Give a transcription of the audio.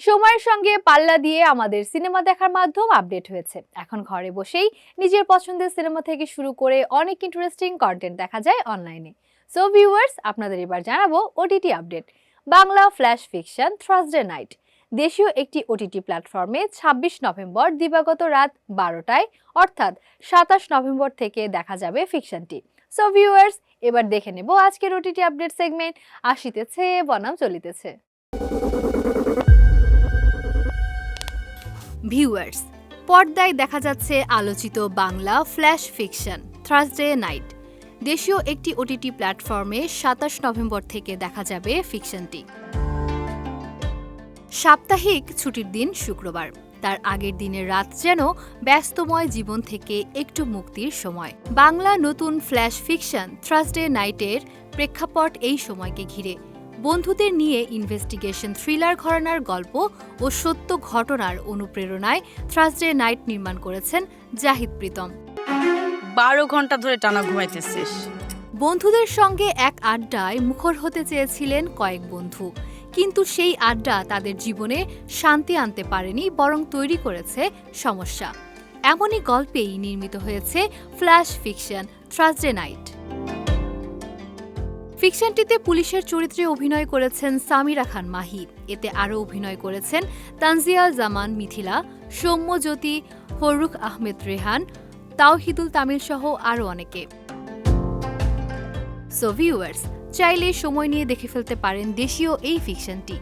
সময়ের সঙ্গে পাল্লা দিয়ে আমাদের সিনেমা দেখার মাধ্যম আপডেট হয়েছে। এখন ঘরে বসেই নিজের পছন্দের সিনেমা থেকে শুরু করে অনেক ইন্টারেস্টিং কন্টেন্ট দেখা যায় অনলাইনে সো ভিউয়ার্স আপনাদের এবার জানাব OTT update Bangla flash fiction Thursday night দেশীয় একটি ওটিটি প্ল্যাটফর্মে ছাব্বিশ নভেম্বর দিবাগত রাত বারোটায়, অর্থাৎ সাতাশ নভেম্বর থেকে দেখা যাবে ফিকশনটি সো ভিউয়ার্স এবার দেখে নেব আজকের ওটিটি আপডেট সেগমেন্ট আসিতেছে, বনাম চলিতেছে। ভিউয়ার্স, পর্দায় দেখা যাচ্ছে আলোচিত Bangla flash fiction Thursday night দেশীয় একটি ওটিটি প্ল্যাটফর্মে সাতাশ নভেম্বর থেকে দেখা যাবে ফিকশনটি। সাপ্তাহিক ছুটির দিন শুক্রবার। তার আগের দিনের রাত যেন ব্যস্তময় জীবন থেকে একটু মুক্তির সময়। বাংলা নতুন ফ্ল্যাশ ফিকশন থার্সডে নাইটের প্রেক্ষাপট এই সময়কে ঘিরে। বন্ধুদের নিয়ে ইনভেস্টিগেশন থ্রিলার ঘরানার গল্প ও সত্য ঘটনার অনুপ্রেরণায় থার্সডে নাইট নির্মাণ করেছেন জাহিদ প্রীতম। বারো ঘণ্টা ধরে টানা ঘুমাইতেছিস। বন্ধুদের সঙ্গে এক আড্ডায় মুখর হতে চেয়েছিলেন কয়েক বন্ধু। কিন্তু সেই আড্ডা তাদের জীবনে শান্তি আনতে পারেনি বরং তৈরি করেছে সমস্যা। এমনই গল্পেই নির্মিত হয়েছে ফ্ল্যাশ ফিকশন থার্সডে নাইট ফিকশনটিতে পুলিশের চরিত্রে অভিনয় করেছেন সামিরা খান মাহি। এতে আরও অভিনয় করেছেন তানজিয়া জামান মিথিলা, সৌম্যজ্যোতি, ফরুখ আহমেদ রেহান, তাওহিদুল তামিল সহ আরও অনেকে। সো ভিউয়ার্স চাইলে সময় নিয়ে দেখে ফেলতে পারেন দেশীয় এই ফিকশনটি।